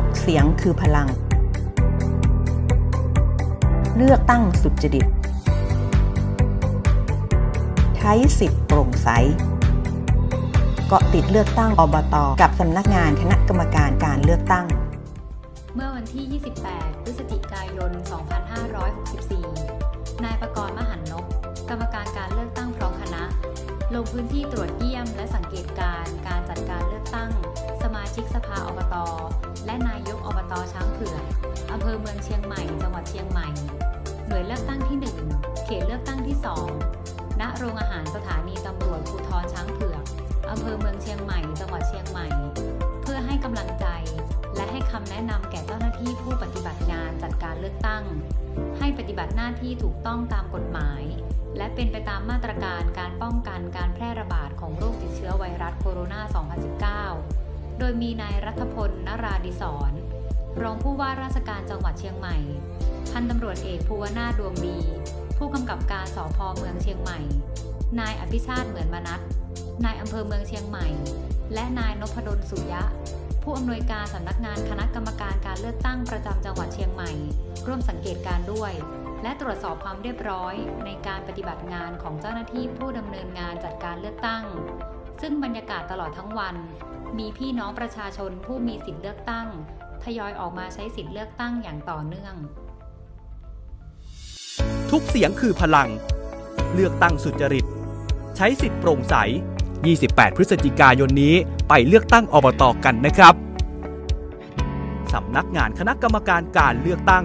ทุกเสียงคือพลัง เลือกตั้งสุจริต ใช้สิทธิ์โปร่งใส เกาะติดเลือกตั้งอบต กับสำนักงานคณะกรรมการการเลือกตั้ง เมื่อวันที่ 28 พฤศจิกายน 2564 นายประกรณ์มหันนก กรรมการการเลือกตั้งพร้อมคณะ ลงพื้นที่ตรวจเยี่ยมและสังเกตการการจัดการเลือกตั้ง สมาชิกสภาอบต และนายกอบตช้างเผือกอำเภอเมืองเชียงใหม่ จังหวัดเชียงใหม่ หน่วยเลือกตั้งที่ 1 เขตเลือกตั้งที่ 2 ณ โรงอาหารสถานีตำรวจภูธรช้างเผือกอำเภอเมืองเชียงใหม่ จังหวัดเชียงใหม่ เพื่อให้กำลังใจ และให้คำแนะนำแก่เจ้าหน้าที่ผู้ปฏิบัติงานจัดการเลือกตั้ง ให้ปฏิบัติหน้าที่ถูกต้องตามกฎหมาย และเป็นไปตามมาตรการการป้องกันการแพร่ระบาดของโรคติดเชื้อไวรัสโคโรนา 2019 โดยมีนายรัฐพล นราดิศรรองผู้ว่าราชการจังหวัดเชียงใหม่ พันตำรวจเอกภูวนาดวงดี ผู้กำกับการสพเมืองเชียงใหม่ นายอภิชาติเหมือนมนัสนายอำเภอเมืองเชียงใหม่ และนายนพดลสุยะ ผู้อำนวยการสำนักงานคณะกรรมการการเลือกตั้งประจำจังหวัดเชียงใหม่ ร่วมสังเกตการด้วย และตรวจสอบความเรียบร้อย ในการปฏิบัติงานของเจ้าหน้าที่ผู้ดำเนินงานจัดการเลือกตั้ง ซึ่งบรรยากาศตลอดทั้งวัน มีพี่น้องประชาชนผู้มีสิทธิเลือกตั้ง ทยอยออกมาใช้สิทธิเลือกตั้งอย่างต่อเนื่อง ทุกเสียงคือพลัง เลือกตั้งสุจริต ใช้สิทธิ์โปร่งใส 28 พฤศจิกายนนี้ไปเลือกตั้งอบตกันนะครับสำนักงานคณะกรรมการการเลือกตั้ง